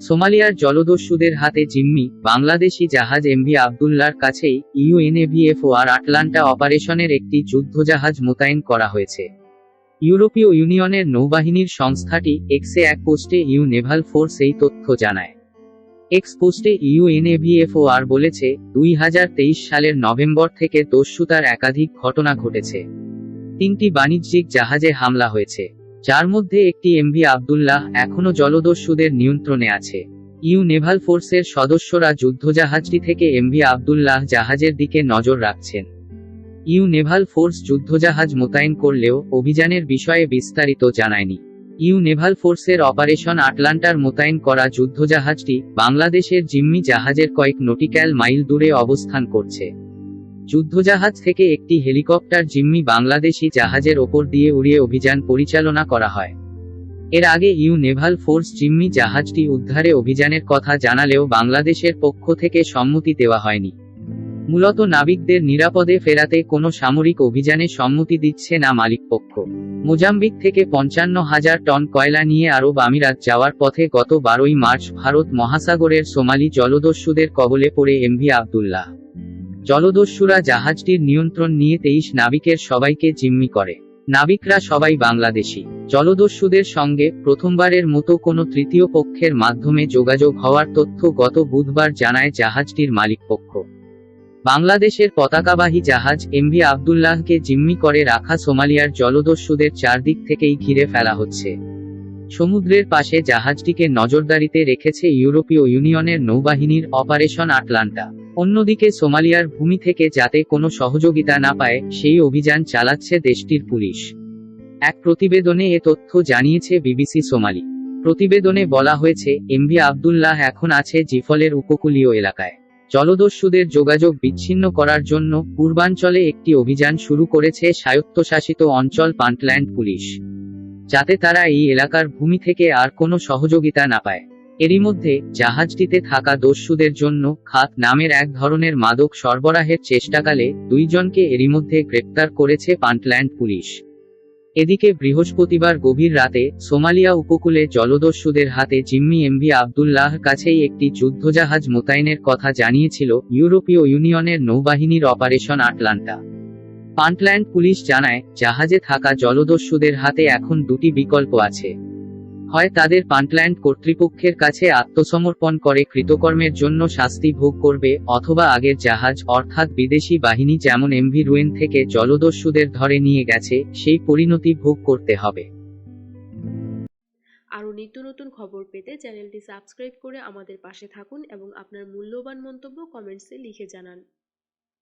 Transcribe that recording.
সোমালিয়ার জলদস্যুদের হাতে জিম্মি বাংলাদেশি জাহাজ এমভি আবদুল্লার কাছেই ইউএনএভিএফও আর আটলান্টা অপারেশনের একটি যুদ্ধজাহাজ মোতায়েন করা হয়েছে। ইউরোপীয় ইউনিয়নের নৌবাহিনীর সংস্থাটি এক্সে এক পোস্টে ইউ নেভাল ফোর্স এই তথ্য জানায়। এক্স পোস্টে ইউএনএভিএফও আর বলেছে, দুই হাজার তেইশ সালের নভেম্বর থেকে দস্যুতার একাধিক ঘটনা ঘটেছে। তিনটি বাণিজ্যিক জাহাজে হামলা হয়েছে। যার মধ্যে একটি এমভি আবদুল্লাহ এখনও জলদস্যুদের নিয়ন্ত্রণে আছে। ইউ নেভাল ফোর্সের সদস্যরা যুদ্ধজাহাজটি থেকে এমভি আবদুল্লাহ জাহাজের দিকে নজর রাখছেন। ইউ নেভাল ফোর্স যুদ্ধজাহাজ মোতায়েন করলেও অভিযানের বিষয়ে বিস্তারিত জানায়নি। ইউ নেভাল ফোর্সের অপারেশন আটলান্টার মোতায়েন করা যুদ্ধজাহাজটি বাংলাদেশের জিম্মি জাহাজের কয়েক নটিক্যাল মাইল দূরে অবস্থান করছে। যুদ্ধজাহাজ থেকে একটি হেলিকপ্টার জিম্মি বাংলাদেশি জাহাজের ওপর দিয়ে উড়িয়ে অভিযান পরিচালনা করা হয়। এর আগে ইউ নেভাল ফোর্স জিম্মি জাহাজটি উদ্ধারে অভিযানের কথা জানালেও বাংলাদেশের পক্ষ থেকে সম্মতি দেওয়া হয়নি। মূলত নাবিকদের নিরাপদে ফেরাতে কোনো সামরিক অভিযানে সম্মতি দিচ্ছে না মালিকপক্ষ। মোজাম্বিক থেকে পঞ্চান্ন হাজার টন কয়লা নিয়ে আরব আমিরাত যাওয়ার পথে গত বারোই মার্চ ভারত মহাসাগরের সোমালি জলদস্যুদের কবলে পড়ে এমভি আবদুল্লাহ। জলদস্যুরা জাহাজটির নিয়ন্ত্রণ নিয়ে তেইশ নাবিকের সবাইকে জিম্মি করে। নাবিকরা সবাই বাংলাদেশি। জলদস্যুদের সঙ্গে প্রথমবারের মতো কোনো তৃতীয় পক্ষের মাধ্যমে যোগাযোগ হওয়ার তথ্য গত বুধবার জানায় জাহাজটির মালিকপক্ষ। বাংলাদেশের পতাকাবাহী জাহাজ এমভি আবদুল্লাহকে জিম্মি করে রাখা সোমালিয়ার জলদস্যুদের চারদিক থেকেই ঘিরে ফেলা হচ্ছে। সমুদ্রের পাশে জাহাজটিকে নজরদারিতে রেখেছে ইউরোপীয় ইউনিয়নের নৌবাহিনীর অপারেশন আটলান্টা। অন্যদিকে সোমালিয়ার ভূমি থেকে যাতে কোনো সহযোগিতা না পায়, সেই অভিযান চালাচ্ছে দেশটির পুলিশ। এক প্রতিবেদনে এ তথ্য জানিয়েছে বিবিসি সোমালি। প্রতিবেদনে বলা হয়েছে, এমভি আবদুল্লাহ এখন আছে জিফলের উপকূলীয় এলাকায়। জলদস্যুদের যোগাযোগ বিচ্ছিন্ন করার জন্য পূর্বাঞ্চলে একটি অভিযান শুরু করেছে স্বায়ত্তশাসিত অঞ্চল পান্টল্যান্ড পুলিশ। যাতে তারা এই এলাকার ভূমি থেকে আর কোনো সহযোগিতা না পায়। এরই মধ্যে জাহাজটিতে থাকা দস্যুদের জন্য খাত নামের এক ধরনের মাদক সরবরাহের চেষ্টাকালে দুইজনকে এরই মধ্যে গ্রেপ্তার করেছে পান্টল্যান্ড পুলিশ। এদিকে বৃহস্পতিবার গভীর রাতে সোমালিয়া উপকূলে জলদস্যুদের হাতে জিম্মি এমভি আবদুল্লাহ কাছেই একটি যুদ্ধজাহাজ মোতায়েনের কথা জানিয়েছিল ইউরোপীয় ইউনিয়নের নৌবাহিনীর অপারেশন আটলান্টা। পান্টল্যান্ড পুলিশ জানায়, জাহাজে থাকা জলদস্যুদের হাতে এখন দুটি বিকল্প আছে। হয় তাদের পান্টল্যান্ড কর্তৃপক্ষের কাছে আত্মসমর্পণ করে কৃতকর্মের জন্য শাস্তি ভোগ করবে, অথবা আগের জাহাজ, অর্থাৎ বিদেশি বাহিনী যেমন এমভি রুয়েন থেকে জলদস্যুদের ধরে নিয়ে গেছে, সেই পরিণতি ভোগ করতে হবে। আরও নিত্য নতুন খবর পেতে চ্যানেলটি সাবস্ক্রাইব করে আমাদের পাশে থাকুন এবং আপনার মূল্যবান মন্তব্য কমেন্টসে লিখে জানান।